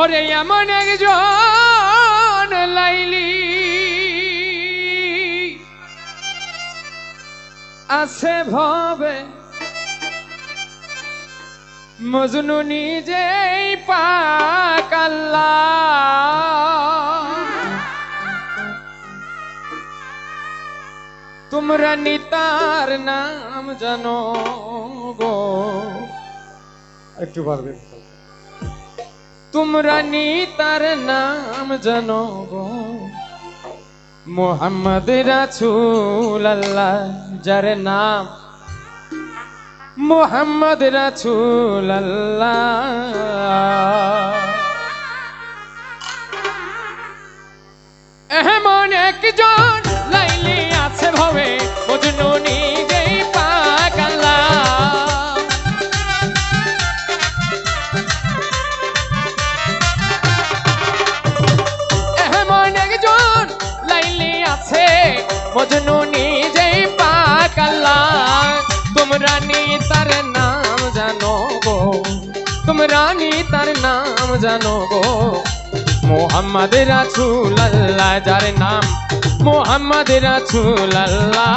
ওরে এমন একজন লাইলি। আছে ভবে, মজনু নিজেই পাকাল্লা তোমরা নিতার নাম জানো গো। একটু পারবেন তোমরা নিতার নাম জানো মোহাম্মদ রাসূল আল্লাহ যার নাম মোহাম্মদ রাসূল আল্লাহ। এমন একজন মজনু পাক আল্লাহ তোমরা নি তার নাম জানো গো। তোমরা নি তার নাম জানো গো। মোহাম্মদ রাসূল আল্লাহ যার নাম মোহাম্মদ রাসূল আল্লাহ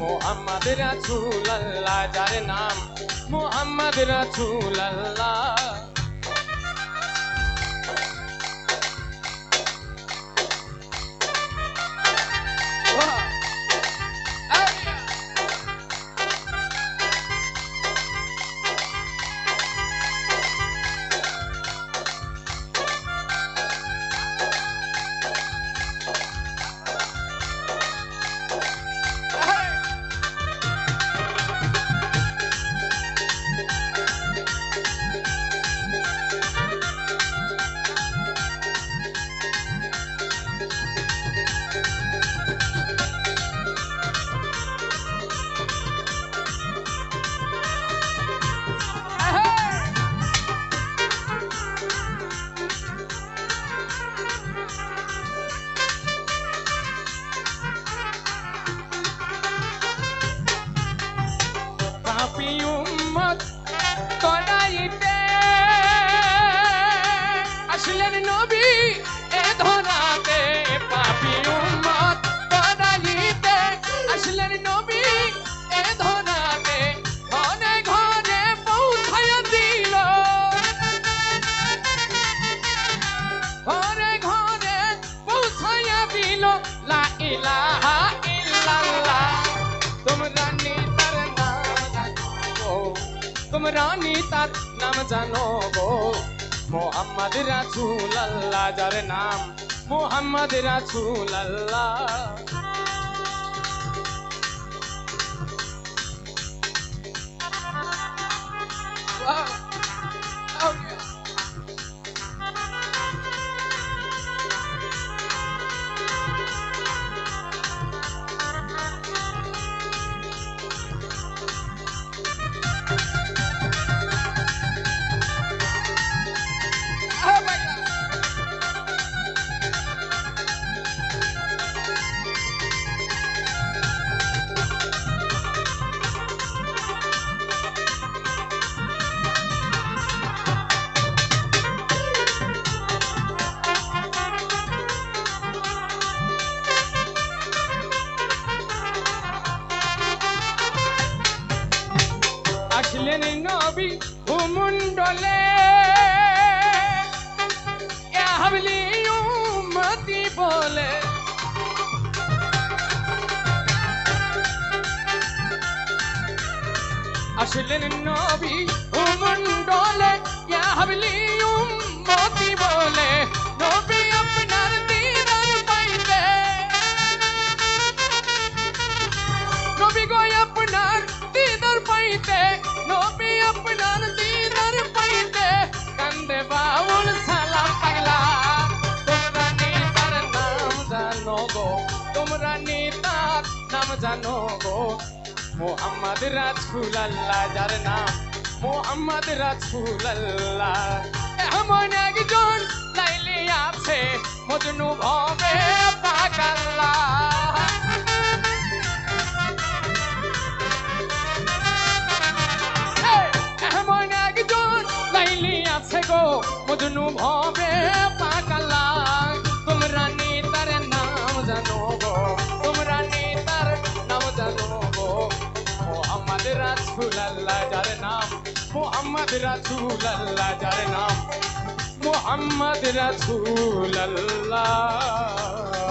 মোহাম্মদ রাসূল আল্লাহ যার নাম মোহাম্মদ রাসূল আল্লাহ নবী, এ ধরাতে পাপি উম্মত নবী, এ ঘরে ঘরে পৌঁছায় দিল। ঘরে ঘরে পৌঁছায় দিল, লা ইলাহা ইল্লাল্লাহ। তোমরা নি তার নাম জানো, তোমরা নি তার নাম মোহাম্মদ রাসুল আল্লাহ যার নাম মোহাম্মদ রাসুল আল্লাহ Oh. ইয়া হাবলি উম্মতি বলে। আসলেন নবী ইয়া হাবলি উম্মতি বলে। নবী জানো গো মোহাম্মদ রাসূল আল্লাহ যার নাম মোহাম্মদ রাসূল আল্লাহ এমন একজন লাইলি আছে মজনু ভবে গো মজনু ভবে পাগলা তোমরা নেতার নাম জানো গো তোমরা নেতার নাম জানো গো মোহাম্মদ রাসূল আল্লাহ যার নাম মোহাম্মদ রাসূল আল্লাহ যার নাম মোহাম্মদ রাসূল আল্লাহ